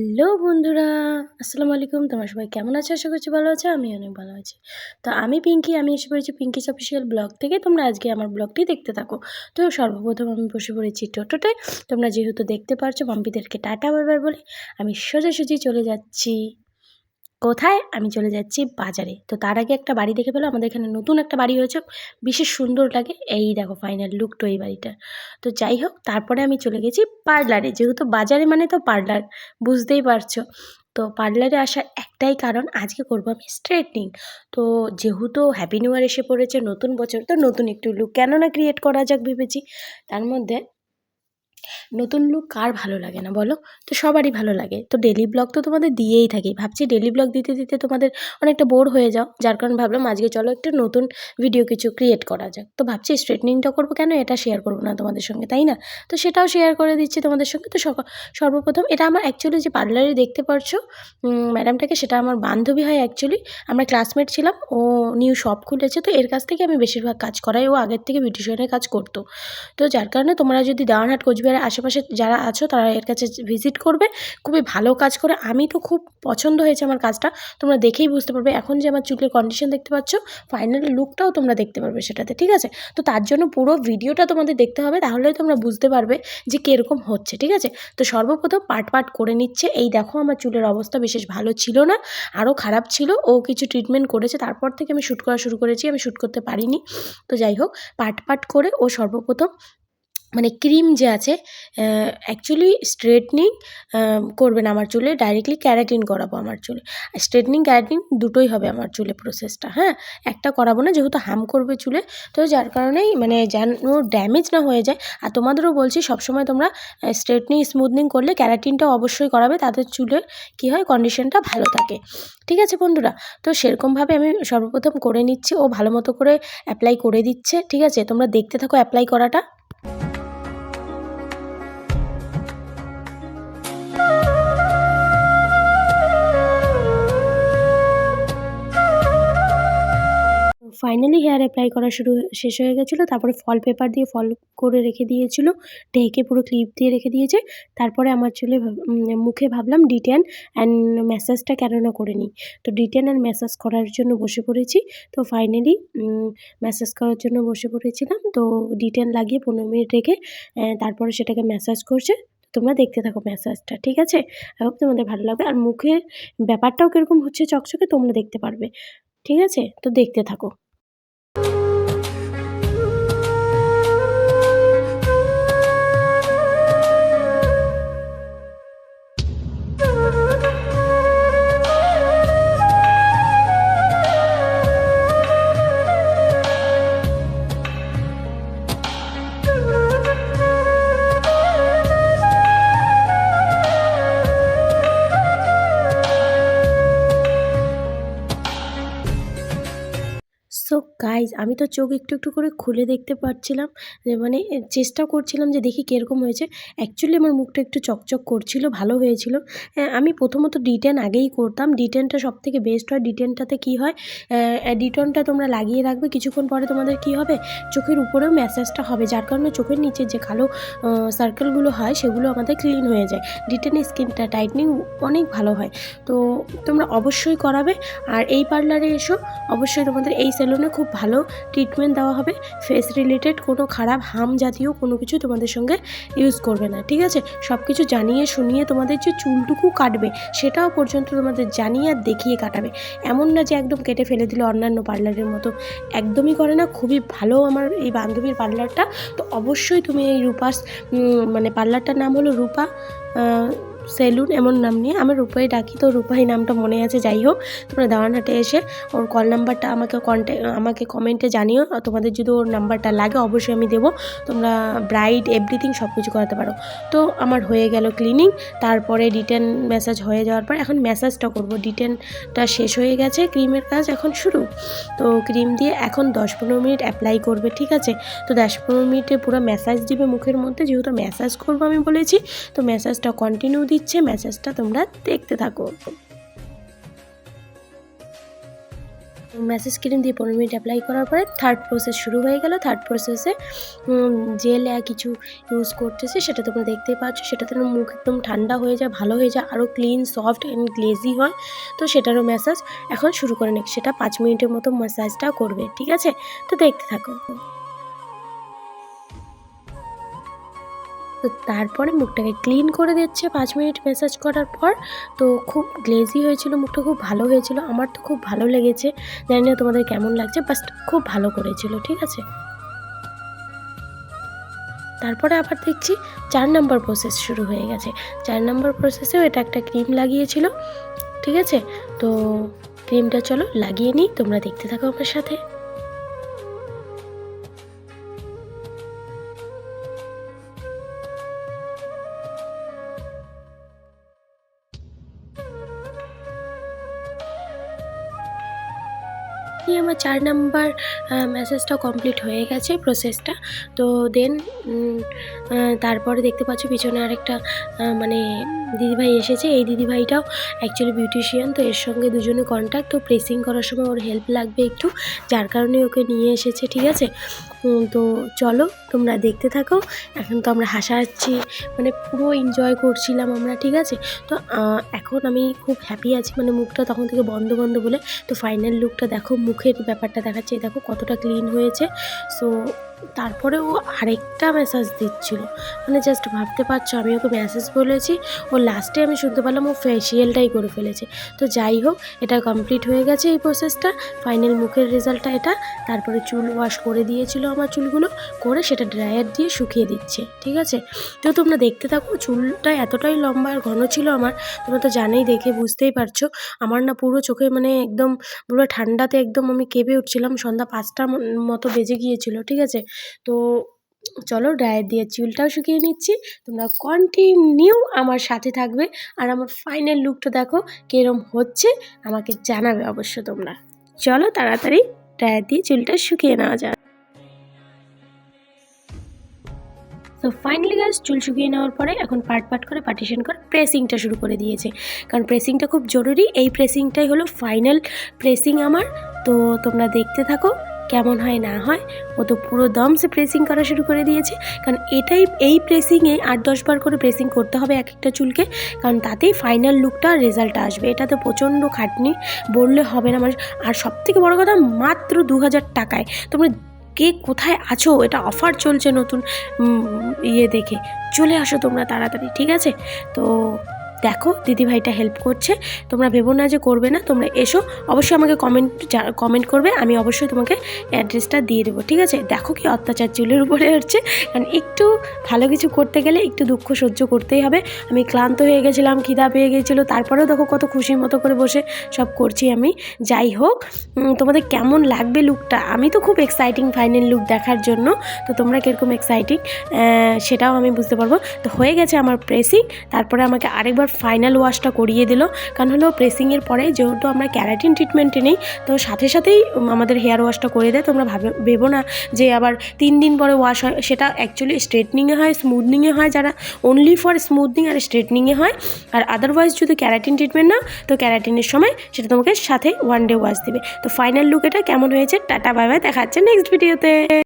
Hello বন্ধুরা, আসসালামু আলাইকুম। তোমার সবাই কেমন আছো? আশা করছি ভালো আছো আমি অনেক ভালো আছি। তো আমি পিঙ্কি, আমি এসে পড়েছি পিঙ্কিস অফিসিয়াল ব্লগ থেকে। তোমরা আজকে আমার ব্লগটি দেখতে থাকো। তো সর্বপ্রথম আমি বসে পড়েছি টোটোতে। তোমরা যেহেতু দেখতে পারছ মাম্পিদেরকে টাটা বারবার বলে। আমি সোজাসুজি চলে যাচ্ছি। কোথায়? আমি চলে যাচ্ছি বাজারে। তো তার আগে একটা বাড়ি দেখে পেল আমাদের এখানে নতুন একটা বাড়ি হয়েছে। বিশেষ সুন্দর লাগে। এই দেখো ফাইনাল লুক তো এই বাড়িটা। তো যাই হোক, তারপরে আমি চলে গেছি পার্লারে যেহেতু বাজারে মানে তো পার্লার বুঝতেই পারছ। তো পার্লারে আসার একটাই কারণ, আজকে করব আমি স্ট্রেটনিং তো যেহেতু হ্যাপি নিউ ইয়ার এসে পড়েছে, নতুন বছর, তো নতুন একটু লুক কেন না ক্রিয়েট করা যাক ভেবেছি। তার মধ্যে নতুন লুক কার ভালো লাগে না বলো? তো সবারই ভালো লাগে। তো ডেলি ব্লগ তো তোমাদের দিয়েই থাকি। ভাবছি ডেলি ব্লগ দিতে দিতে তোমাদের অনেকটা বোর হয়ে যাও। যার কারণে ভাবলাম আজকে চলো একটু নতুন ভিডিও কিছু ক্রিয়েট করা যাক। তো ভাবছি স্ট্রেটনিংটা করব কেন? এটা শেয়ার করব না তোমাদের সঙ্গে, তাই না? তো সেটাও শেয়ার করে দিচ্ছি তোমাদের সঙ্গে। তো সর্বপ্রথম এটা আমার অ্যাকচুয়ালি যে পার্লারে দেখতে পারছ ম্যাডামটাকে সেটা আমার বান্ধবী হয় অ্যাকচুয়ালি আমরা ক্লাসমেট ছিলাম, ও নিউ শপ খুলেছে। তো এর কাছ থেকে আমি বেশিরভাগ কাজ করাই। ও আগের থেকে বিউটিশিয়ানের কাজ করতো। তো যার কারণে তোমরা যদি দাওয়ানহাট কোচবিহারের আশেপাশে যারা আছো তারা এর কাছে ভিজিট করবে। খুবই ভালো কাজ করে। আমি তো খুব পছন্দ হয়েছে আমার কাজটা। তোমরা দেখেই বুঝতে পারবে। এখন যে আমার চুলের কন্ডিশন দেখতে পাচ্ছ ফাইনাল লুকটাও তোমরা দেখতে পারবে সেটাতে, ঠিক আছে? তো তার জন্য পুরো ভিডিওটা তোমাদের দেখতে হবে। তাহলেই তোমরা বুঝতে পারবে যে কীরকম হচ্ছে, ঠিক আছে? তো সর্বপ্রথম পার্ট পার্ট করে নিচ্ছে। এই দেখো আমার চুলের অবস্থা বিশেষ ভালো ছিল না আরও খারাপ ছিল। ও কিছু ট্রিটমেন্ট করেছে। তারপর থেকে আমি শ্যুট করা শুরু করেছি। আমি শ্যুট করতে পারিনি। তো যাই হোক পার্ট পার্ট করে ও সর্বপ্রথম মানে ক্রিম যে আছে অ্যাকচুয়ালি স্ট্রেটনিং করবেন আমার চুলে ডাইরেক্টলি ক্যারাটিন করাবো আমার চুলে। স্ট্রেটনিং ক্যারাটিন দুটোই হবে আমার চুলে প্রসেসটা হ্যাঁ? একটা করাবো না, যেহেতু হাম করবে চুলে, তো যার কারণেই মানে যেন ড্যামেজ না হয়ে যায়। আর তোমাদেরও বলছি, সবসময় তোমরা স্ট্রেটনিং স্মুথনিং করলে ক্যারাটিনটা অবশ্যই করাবে তাদের চুলের কী হয় কন্ডিশনটা ভালো থাকে। ঠিক আছে বন্ধুরা? তো সেরকমভাবে আমি সর্বপ্রথম করে নিচ্ছি, ও ভালো মতো করে অ্যাপ্লাই করে দিচ্ছে। ঠিক আছে? তোমরা দেখতে থাকো অ্যাপ্লাই করাটা। ফাইনালি হেয়ার অ্যাপ্লাই করা শুরু, শেষ হয়ে গেছিল। তারপরে ফল পেপার দিয়ে ফল করে রেখে দিয়েছিল। ঢেকে পুরো ক্লিপ দিয়ে রেখে দিয়েছে। তারপরে আমার চুলে মুখে ভাবলাম ডিটেন অ্যান্ড ম্যাসাজটা কেন না করে নিই। তো ডিটেন অ্যান্ড ম্যাসাজ করার জন্য বসে পড়েছি। তো ফাইনালি ম্যাসাজ করার জন্য বসে পড়েছিলাম। তো ডিটেন লাগিয়ে পনেরো মিনিট রেখে তারপরে সেটাকে ম্যাসাজ করছে। তোমরা দেখতে থাকো ম্যাসাজটা ঠিক আছে? আই হোপ তোমাদের ভালো লাগবে। আর মুখের ব্যাপারটাও কীরকম হচ্ছে চকচকে তোমরা দেখতে পারবে। ঠিক আছে? তো দেখতে থাকো। গাইজ আমি তো চোখ একটু একটু করে খুলে দেখতে পাচ্ছিলাম মানে চেষ্টা করছিলাম যে দেখি কীরকম হয়েছে। অ্যাকচুয়ালি আমার মুখটা একটু চকচক করছিল, ভালো হয়েছিল। আমি প্রথমত ডিটেন আগেই করতাম। ডিটেনটা সব থেকে বেস্ট হয়। ডিটেনটাতে কি হয়? ডিটনটা তোমরা লাগিয়ে রাখবে। কিছুক্ষণ পরে তোমাদের কি হবে? চোখের উপরেও ম্যাসাজটা হবে, যার কারণে চোখের নিচে যে কালো সার্কেলগুলো হয়, সেগুলো আমাদের ক্লিন হয়ে যায়। ডিটেনের স্কিনটা টাইটনিং অনেক ভালো হয়। তো তোমরা অবশ্যই করাবে। আর এই পার্লারে এসো। অবশ্যই তোমাদের এই সেলুনে খুব ভালো ট্রিটমেন্ট দেওয়া হবে। ফেস রিলেটেড কোনো খারাপ হাম জাতীয় কোনো কিছু তোমাদের সঙ্গে ইউজ করবে না, ঠিক আছে? সব কিছু জানিয়ে শুনিয়ে তোমাদের যে চুলটুকু কাটবে, সেটাও পর্যন্ত তোমাদের জানিয়ে আর দেখিয়ে কাটাবে। এমন না যে একদম কেটে ফেলে দিলে অন্যান্য পার্লারের মতো। একদমই করে না, খুবই ভালো আমার এই বান্ধবীর পার্লারটা। তো অবশ্যই তুমি এই রূপাস মানে পার্লারটার নাম হলো রূপা সেলুন এমন নাম নিয়ে আমি রূপাই ডাকি, তো রূপাই নামটা মনে আছে, যাই হোক। তোমরা দাওয়ানহাটে এসে ওর কল নাম্বারটা আমাকে কন্ট্যাক্ট আমাকে কমেন্টে জানিও। তোমাদের যদি ওর নাম্বারটা লাগে, অবশ্যই আমি দেবো। তোমরা ব্রাইড এভরিথিং সব কিছু করাতে পারো। তো আমার হয়ে গেল ক্লিনিং তারপরে রিটার্ন ম্যাসাজ হয়ে যাওয়ার পর এখন ম্যাসাজটা করব। রিটার্নটা শেষ হয়ে গেছে ক্রিমের কাজ এখন শুরু। তো ক্রিম দিয়ে এখন দশ পনেরো মিনিট অ্যাপ্লাই করবে, ঠিক আছে? তো দশ পনেরো মিনিটে পুরো ম্যাসাজ দিবে মুখের মধ্যে। যেহেতু ম্যাসাজ করব আমি বলেছি, তো ম্যাসাজটা কন্টিনিউ দিচ্ছে মেসেজটা তোমরা দেখতে থাকো। ম্যাসেজ ক্রিম দিয়ে পনেরো মিনিট অ্যাপ্লাই করার পরে থার্ড প্রসেস শুরু হয়ে গেল। থার্ড প্রসেসে জেল কিছু ইউজ করতেছে সেটা তোমরা দেখতেই পাচ্ছ। সেটা তোমার মুখ একদম ঠান্ডা হয়ে যায়, ভালো হয়ে যায় আরও ক্লিন সফট অ্যান্ড গ্লেজি হয়। তো সেটারও ম্যাসাজ এখন শুরু করে নিক সেটা পাঁচ মিনিটের মতো ম্যাসাজটা করবে, ঠিক আছে? তো দেখতে থাকো। তো তারপরে মুখটাকে ক্লিন করে দিচ্ছে। পাঁচ মিনিট ম্যাসাজ করার পর তো খুব গ্লেজি হয়েছিল মুখটা, খুব ভালো হয়েছিল। আমার তো খুব ভালো লেগেছে। জানি না তোমাদের কেমন লাগছে বাস খুব ভালো করেছিল, ঠিক আছে? তারপরে আবার দেখছি চার নম্বর প্রসেস শুরু হয়ে গেছে। চার নম্বর প্রসেসেও এটা একটা ক্রিম লাগিয়েছিল, ঠিক আছে? তো ক্রিমটা চলো লাগিয়ে নিই, তোমরা দেখতে থাকো আমার সাথে। এই আমার চার নাম্বার মেসেজটা কমপ্লিট হয়ে গেছে প্রসেসটা তো দেন তারপরে দেখতে পাচ্ছ পিছনে আরেকটা মানে দিদিভাই এসেছে, এই দিদিভাইটাও অ্যাকচুয়ালি বিউটিশিয়ান তো এর সঙ্গে দুজনে কন্ট্যাক্ট তো প্রেসিং করার সময় ওর হেল্প লাগবে একটু, যার কারণে ওকে নিয়ে এসেছে, ঠিক আছে? তো চলো, তোমরা দেখতে থাকো, এখন তো আমরা হাসাচ্ছি মানে পুরো এনজয় করছিলাম আমরা, ঠিক আছে? তো এখন আমি খুব হ্যাপি আছি মানে মুখটা তখন থেকে বন্ধ বন্ধ বলে, তো ফাইনাল লুকটা দেখো, মুখের ব্যাপারটা দেখাচ্ছে, দেখো কতটা ক্লিন হয়েছে সো তারপরে ও আরেকটা মেসেজ দিচ্ছিল। মানে জাস্ট ভাবতে পারছ, আমি ওকে মেসেজ বলেছি, ও লাস্টে আমি শুনতে পারলাম ও ফেসিয়ালটাই করে ফেলেছে। তো যাই হোক, এটা কমপ্লিট হয়ে গেছে এই প্রসেসটা ফাইনাল মুখের রেজাল্টটা এটা। তারপরে চুল ওয়াশ করে দিয়েছিল আমার চুলগুলো, করে সেটা ড্রায়ার দিয়ে শুকিয়ে দিচ্ছে, ঠিক আছে? তো তোমরা দেখতে থাকো, চুলটা এতটাই লম্বা আর ঘন ছিল আমার, তোমরা তো জানেই, দেখে বুঝতেই পারছ। আমার না পুরো চোখে মানে একদম পুরো ঠান্ডাতে একদম আমি কেঁপে উঠছিলাম, সন্ধ্যা পাঁচটার মতো বেজে গিয়েছিল, ঠিক আছে? তো চলো ড্রায়ার দিয়ে চুলটাও শুকিয়ে নিচ্ছি। তোমরা কন্টিনিউ আমার সাথে থাকবে। আর আমার ফাইনাল লুকটা দেখো কিরম হচ্ছে, আমাকে জানাবে অবশ্য তোমরা। চলো তাড়াতাড়ি ড্রায়ার দিয়ে চুলটা শুকিয়ে নেওয়া যাক। তো ফাইনালি গাছ চুল শুকিয়ে নেওয়ার পরে এখন পার্ট পার্ট করে পার্টিশন করে প্রেসিংটা শুরু করে দিয়েছে। কারণ প্রেসিংটা খুব জরুরি। এই প্রেসিংটাই হলো ফাইনাল প্রেসিং আমার। তো তোমরা দেখতে থাকো। কেমন হয় না হয়, ও তো পুরো দম সে প্রেসিং করা শুরু করে দিয়েছে। কারণ এটাই, এই প্রেসিংয়ে আট দশ বার করে প্রেসিং করতে হবে এক একটা চুলকে, কারণ তাতেই ফাইনাল লুকটা রেজাল্ট আসবে। এটাতে প্রচণ্ড খাটনি, বললে হবে না মানুষ। আর সবথেকে বড় কথা, মাত্র দু হাজার টাকায়। তোমরা কে কোথায় আছো? এটা অফার চলছে নতুন ইয়ে দেখে। চলে আসো তোমরা তাড়াতাড়ি, ঠিক আছে? তো দেখো, দিদিভাইটা হেল্প করছে। তোমরা ভেবো না যে করবে না, তোমরা এসো। অবশ্যই আমাকে কমেন্ট কমেন্ট করবে, আমি অবশ্যই তোমাকে অ্যাড্রেসটা দিয়ে দেবো, ঠিক আছে? দেখো কি অত্যাচার চুলের উপরে হচ্ছে। কারণ একটু ভালো কিছু করতে গেলে একটু দুঃখ সহ্য করতেই হবে। আমি ক্লান্ত হয়ে গেছিলাম, খিদা পেয়ে গেছিল, তারপরেও দেখো কত খুশির মতো করে বসে সব করছি আমি। যাই হোক তোমাদের কেমন লাগবে লুকটা আমি তো খুব এক্সাইটিং ফাইনাল লুক দেখার জন্য, তো তোমরা কীরকম এক্সাইটিং সেটাও আমি বুঝতে পারব। তো হয়ে গেছে আমার প্রেসিং তারপরে আমাকে আরেকবার ফাইনাল ওয়াশটা করিয়ে দিল। কারণ হলো প্রেসিংয়ের পরে যেহেতু আমরা ক্যারাটিন ট্রিটমেন্টে নেই, তো সাথে সাথেই আমাদের হেয়ার ওয়াশটা করে দেয়। তোমরা ভাবে, ভেবো না যে আবার তিন দিন পরে ওয়াশ হয়, সেটা অ্যাকচুয়ালি স্ট্রেটনিংয়ে হয় স্মুথনিংয়ে হয়, যারা অনলি ফর স্মুথনিং আর স্ট্রেটনিংয়ে হয়। আর আদারওয়াইজ যদি ক্যারাটিন ট্রিটমেন্ট না তো ক্যারাটিনের সময় সেটা তোমাকে সাথে ওয়ান ডে ওয়াশ দেবে। তো ফাইনাল লুক এটা কেমন হয়েছে, টাটা বাই বাই নেক্সট ভিডিওতে